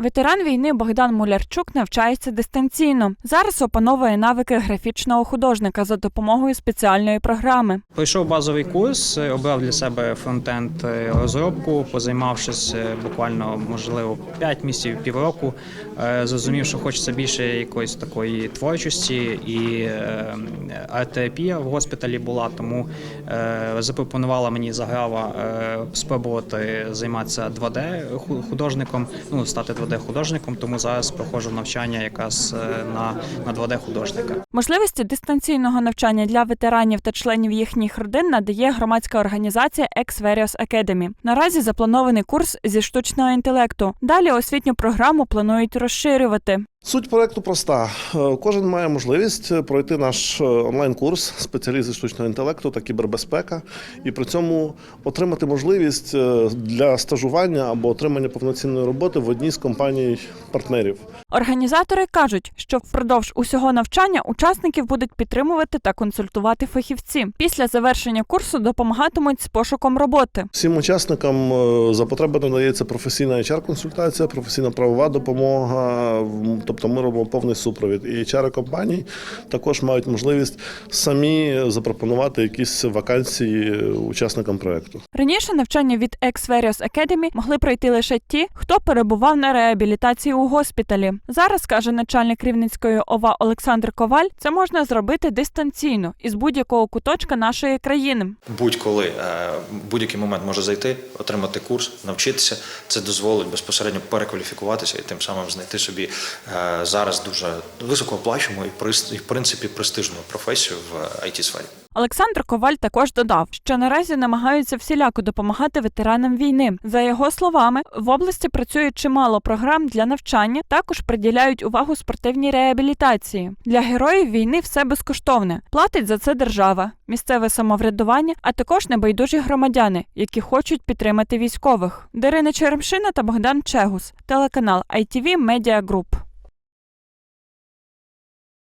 Ветеран війни Богдан Мулярчук навчається дистанційно. Зараз опановує навики графічного художника за допомогою спеціальної програми. Пройшов базовий курс, е, обрав для себе фронтенд е, розробку, позаймавшись е, буквально можливо 5 місяців, півроку. Зрозумів, що хочеться більше якоїсь такої творчості, і арт-терапія в госпіталі була, тому е, запропонувала мені заграва е, спробувати займатися 2D художником, ну стати 2D художником. Тому зараз проходжу навчання якраз е, на, на 2D художника. Можливості дистанційного навчання для ветеранів та членів їхніх родин надає громадська організація Ex Verios Academy. Наразі запланований курс зі штучного інтелекту. Далі освітню програму планують розширювати. Суть проекту проста. Е, Кожен має можливість пройти наш е, онлайн-курс спеціаліст штучного інтелекту та кібербезпека, і при цьому отримати можливість е, для стажування або отримання повноцінної роботи в одній з компаній партнерів. Організатори кажуть, що впродовж усього навчання учасників будуть підтримувати та консультувати фахівці. Після завершення курсу допомагатимуть з пошуком роботи. Всім учасникам е, за потреби надається професійна HR-консультація, професійна правова допомога. Тобто ми робимо повний супровід. І HR компаній також мають можливість самі запропонувати якісь вакансії учасникам проекту. Раніше навчання від Ex Verios Academy могли пройти лише ті, хто перебував на реабілітації у госпіталі. Зараз каже начальник Рівненської ОВА Олександр Коваль, це можна зробити дистанційно із будь-якого куточка нашої країни. Будь-коли е, в будь-який момент може зайти, отримати курс, навчитися. Це дозволить безпосередньо перекваліфікуватися і тим самим знайти собі е, зараз дуже високооплачувану і, в принципі престижну професію в it сфері Олександр Коваль також додав, що наразі намагаються всіляко допомагати ветеранам війни. За його словами, в області працює чимало програм для навчання. Також приділяють увагу спортивній реабілітації. Для героїв війни все безкоштовне. Платить за це держава, місцеве самоврядування, а також небайдужі громадяни, які хочуть підтримати військових. Дарина Черемшина та Богдан Чегус, телеканал ITV Media Group.